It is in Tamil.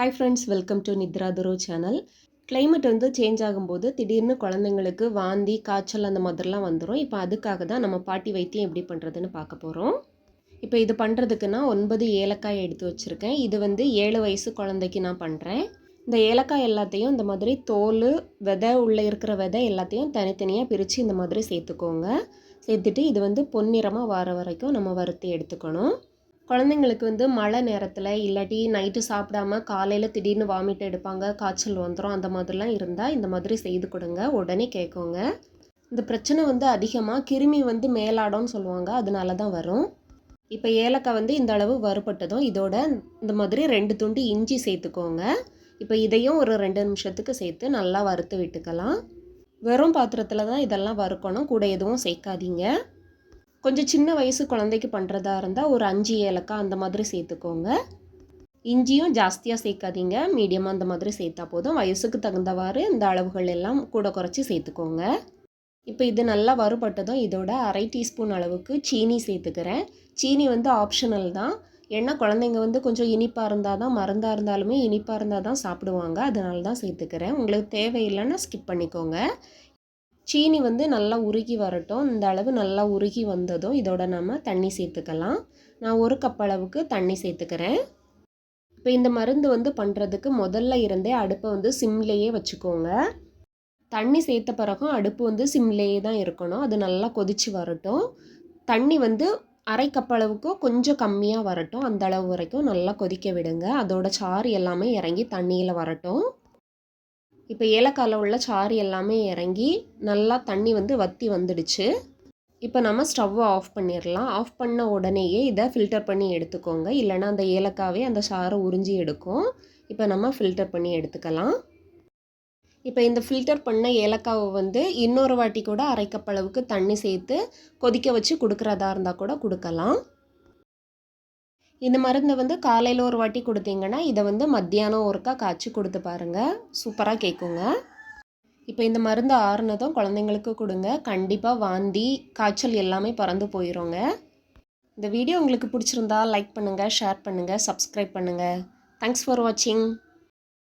Hi friends welcome to Nithra துரோ channel climate வந்து சேஞ்ச் ஆகும்போது திடீர்னு குழந்தைங்களுக்கு வாந்தி காய்ச்சல் அந்த மாதிரிலாம் வந்துடும் இப்போ அதுக்காக தான் நம்ம பாட்டி வைத்தியம் எப்படி பண்ணுறதுன்னு பார்க்க போகிறோம் இப்போ இது பண்ணுறதுக்குன்னா ஒன்பது ஏலக்காய் எடுத்து வச்சுருக்கேன். இது வந்து ஏழு வயசு குழந்தைக்கு நான் பண்ணுறேன் இந்த ஏலக்காய் எல்லாத்தையும் இந்த மாதிரி தோல் விதை உள்ளே இருக்கிற விதை எல்லாத்தையும் தனித்தனியாக பிரித்து இந்த மாதிரி சேர்த்துக்கோங்க. சேர்த்துட்டு இது வந்து பொன்னிறமாக வர வரைக்கும் நம்ம வறுத்து எடுத்துக்கணும். குழந்தைங்களுக்கு வந்து மழை நேரத்தில் இல்லாட்டி நைட்டு சாப்பிடாம காலையில் திடீர்னு வாமிட் எடுப்பாங்க காய்ச்சல் வந்துடும் அந்த மாதிரிலாம் இருந்தால் இந்த மாதிரி செய்து கொடுங்க. உடனே கேட்குங்க. இந்த பிரச்சனை வந்து அதிகமாக கிருமி வந்து மேலாடம்னு சொல்லுவாங்க. அதனால தான் வரும். இப்போ ஏலக்காய் வந்து இந்த அளவு வறுபட்டதும் இதோட இந்த மாதிரி ரெண்டு துண்டு இஞ்சி சேர்த்துக்கோங்க. இப்போ இதையும் ஒரு ரெண்டு நிமிஷத்துக்கு சேர்த்து நல்லா வறுத்து விட்டுக்கலாம். வெறும் பாத்திரத்தில் தான் இதெல்லாம் வறுக்கணும். கூட எதுவும் சேர்க்காதீங்க. கொஞ்சம் சின்ன வயசு குழந்தைக்கு பண்ணுறதா இருந்தால் ஒரு அஞ்சு ஏலக்காய் அந்த மாதிரி சேர்த்துக்கோங்க. இஞ்சியும் ஜாஸ்தியாக சேர்க்காதீங்க. மீடியமாக அந்த மாதிரி சேர்த்தா போதும். வயசுக்கு தகுந்தவாறு இந்த அளவுகள் எல்லாம் கூட குறைச்சி சேர்த்துக்கோங்க. இப்போ இது நல்லா வறுபட்டதும் இதோட அரை டீஸ்பூன் அளவுக்கு சீனி சேர்த்துக்கிறேன். சீனி வந்து ஆப்ஷனல் தான். ஏன்னா குழந்தைங்க வந்து கொஞ்சம் இனிப்பாக இருந்தால் தான் மருந்தாக இருந்தாலுமே இனிப்பாக இருந்தால் தான் சாப்பிடுவாங்க. அதனால தான் சேர்த்துக்கிறேன். உங்களுக்கு தேவையில்லைன்னா ஸ்கிப் பண்ணிக்கோங்க. சீனி வந்து நல்லா உருகி வரட்டும். இந்த அளவு நல்லா உருகி வந்ததும் இதோட நம்ம தண்ணி சேர்த்துக்கலாம். நான் ஒரு கப் அளவுக்கு தண்ணி சேர்த்துக்கிறேன். இப்போ இந்த மருந்து வந்து பண்ணுறதுக்கு முதல்ல இருந்தே அடுப்பை வந்து சிம்லேயே வச்சுக்கோங்க. தண்ணி சேர்த்த பிறகும் அடுப்பு வந்து சிம்லேயே தான் இருக்கணும். அது நல்லா கொதித்து வரட்டும். தண்ணி வந்து அரை கப் அளவுக்கு கொஞ்சம் கம்மியாக வரட்டும். அந்த அளவு வரைக்கும் நல்லா கொதிக்க விடுங்க. அதோட சாறு எல்லாமே இறங்கி தண்ணியில் வரட்டும். இப்போ ஏலக்காயில் உள்ள சாறு எல்லாமே இறங்கி நல்லா தண்ணி வந்து வற்றி வந்துடுச்சு. இப்போ நம்ம ஸ்டவ்வை ஆஃப் பண்ணிடலாம் ஆஃப் பண்ண உடனேயே இதை ஃபில்டர் பண்ணி எடுத்துக்கோங்க. இல்லைனா அந்த ஏலக்காவே அந்த சாறை உறிஞ்சி எடுக்கும். இப்போ நம்ம ஃபில்டர் பண்ணி எடுத்துக்கலாம். இப்போ இந்த ஃபில்டர் பண்ண ஏலக்காவை வந்து இன்னொரு வாட்டி கூட அரைக்கப்பளவுக்கு தண்ணி சேர்த்து கொதிக்க வச்சு கொடுக்குறதா இருந்தால் கூட கொடுக்கலாம். இந்த மருந்தை வந்து காலையில் ஒரு வாட்டி கொடுத்தீங்கன்னா இதை வந்து மத்தியானம் ஒருக்கா காய்ச்சி கொடுத்து பாருங்கள் சூப்பராக கேட்குங்க இப்போ இந்த மருந்து ஆறுனதும் குழந்தைங்களுக்கு கொடுங்க. கண்டிப்பாக வாந்தி காய்ச்சல் எல்லாமே பறந்து போயிடுங்க இந்த வீடியோ உங்களுக்கு பிடிச்சிருந்தா லைக் பண்ணுங்கள் ஷேர் பண்ணுங்கள் சப்ஸ்கிரைப் பண்ணுங்கள் தேங்க்ஸ் ஃபார் வாட்சிங்